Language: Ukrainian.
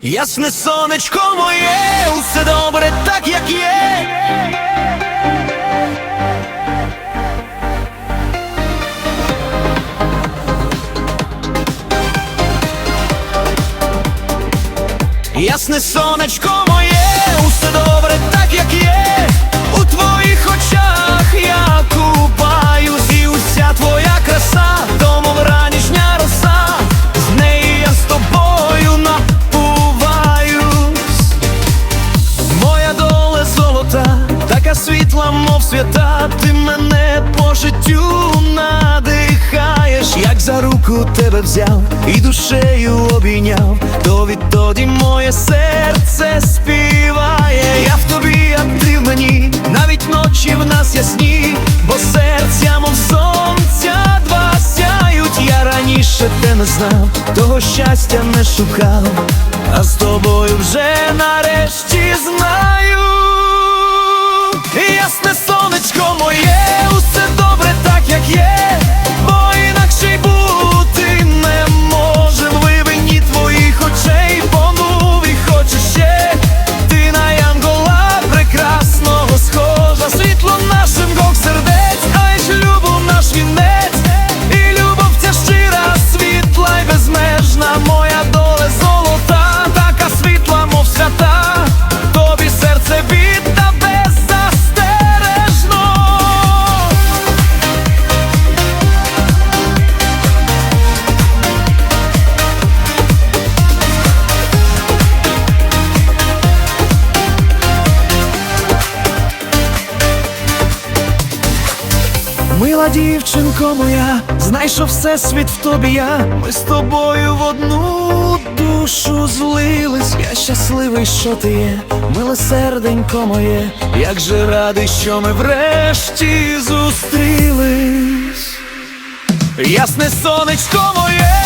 Ясне сонечко моє, усе добре так, як є. Ясне сонечко моє, усе добре так, як є. Світла, мов свята, ти мене по життю надихаєш, як за руку тебе взяв і душею обійняв, то відтоді моє серце співає. Я в тобі, а ти в мені, навіть ночі в нас ясні, бо серця, мов сонця, два сяють. Я раніше те не знав, того щастя не шукав, а з тобою вже нарешті знаю. Мила дівчинко моя, знай, що все світ в тобі я. Ми з тобою в одну душу злились. Я щасливий, що ти є, миле серденько моє, як же радий, що ми врешті зустрілись. Ясне сонечко моє,